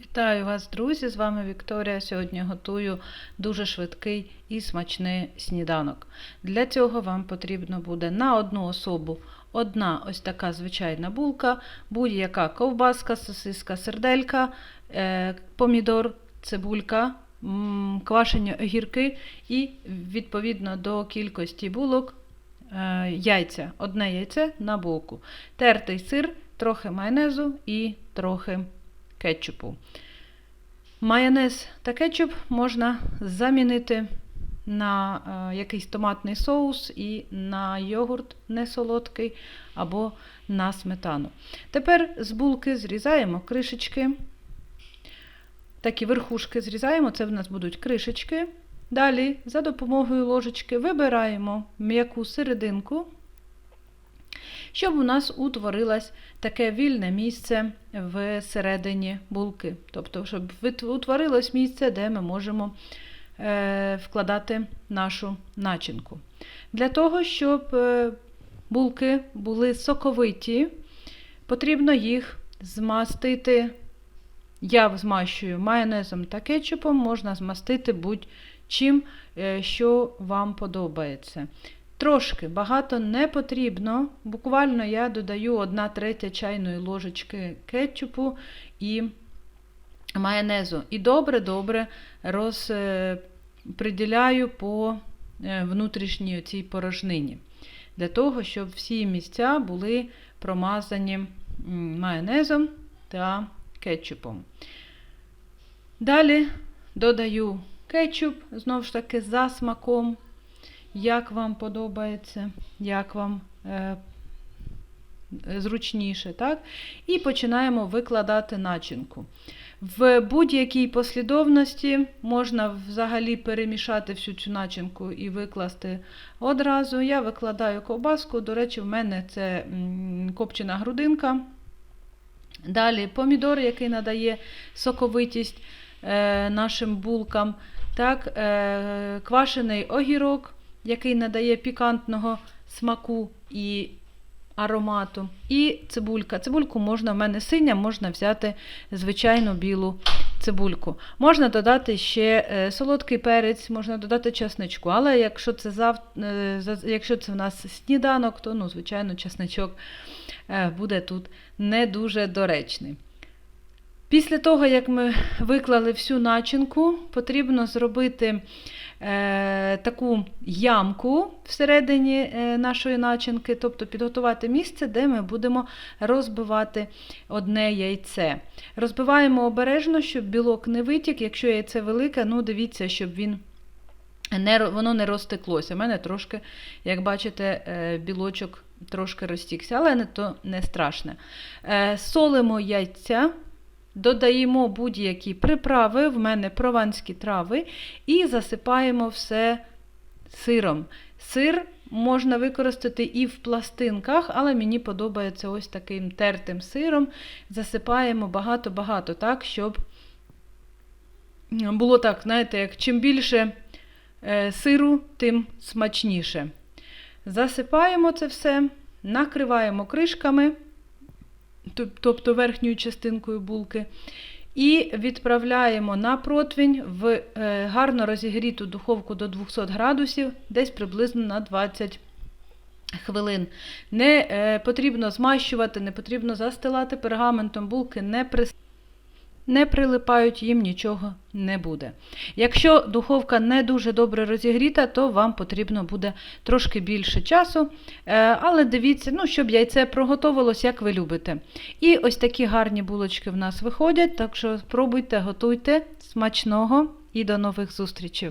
Вітаю вас, друзі! З вами Вікторія. Сьогодні готую дуже швидкий і смачний сніданок. Для цього вам потрібно буде на одну особу одна ось така звичайна булка, будь-яка ковбаска, сосиска, серделька, е, помідор, цибулька, квашені огірки і відповідно до кількості булок е, яйця. Одне яйце на булку. Тертий сир, трохи майонезу і трохи кетчупу. Майонез та кетчуп можна замінити на е, якийсь томатний соус і на йогурт несолодкий або на сметану. Тепер з булки зрізаємо кришечки. Такі верхушки зрізаємо, це в нас будуть кришечки. Далі за допомогою ложечки вибираємо м'яку серединку, щоб у нас утворилось таке вільне місце всередині булки. Тобто, щоб утворилось місце, де ми можемо е, вкладати нашу начинку. Для того, щоб е, булки були соковиті, потрібно їх змастити. Я змащую майонезом та кетчупом, можна змастити будь-чим, е, що вам подобається. Трошки багато не потрібно. Буквально я додаю 1 третя чайної ложечки кетчупу і майонезу. І добре-добре розподіляю по е, внутрішній цій порожнині. Для того, щоб всі місця були промазані майонезом та кетчупом. Далі додаю кетчуп, знову ж таки, за смаком як вам подобається, як вам е, зручніше. так? І починаємо викладати начинку. В будь-якій послідовності можна взагалі перемішати всю цю начинку і викласти одразу. Я викладаю ковбаску, до речі, в мене це копчена грудинка. Далі помідор, який надає соковитість е, нашим булкам. Так, е, Квашений огірок, який надає пікантного смаку і аромату. І цибулька. Цибульку можна, в мене синя, можна взяти звичайну білу цибульку. Можна додати ще е, солодкий перець, можна додати чесничку. Але якщо це зав... Е, якщо це в нас сніданок, то, ну, звичайно, чесничок е, буде тут не дуже доречний. Після того, як ми виклали всю начинку, потрібно зробити е, таку ямку всередині е, нашої начинки, тобто підготувати місце, де ми будемо розбивати одне яйце. Розбиваємо обережно, щоб білок не витік. Якщо яйце велике, ну дивіться, щоб він не, воно не розтеклося. У мене трошки, як бачите, е, білочок трошки розтікся, але не то не страшне. Е, солимо яйця. Додаємо будь-які приправи, в мене прованські трави, і засипаємо все сиром. Сир можна використати і в пластинках, але мені подобається ось таким тертим сиром. Засипаємо багато-багато, так, щоб було так, знаєте, як чим більше е, сиру, тим смачніше. Засипаємо це все, накриваємо кришками тобто верхньою частинкою булки. І відправляємо на противень в е, гарно розігріту духовку до 200 градусів, десь приблизно на 20 хвилин. Не е, потрібно змащувати, не потрібно застилати пергаментом, булки не присипати не прилипають, їм нічого не буде. Якщо духовка не дуже добре розігріта, то вам потрібно буде трошки більше часу. Е, але дивіться, ну, щоб яйце проготовилось, як ви любите. І ось такі гарні булочки в нас виходять, так що спробуйте, готуйте смачного і до нових зустрічей!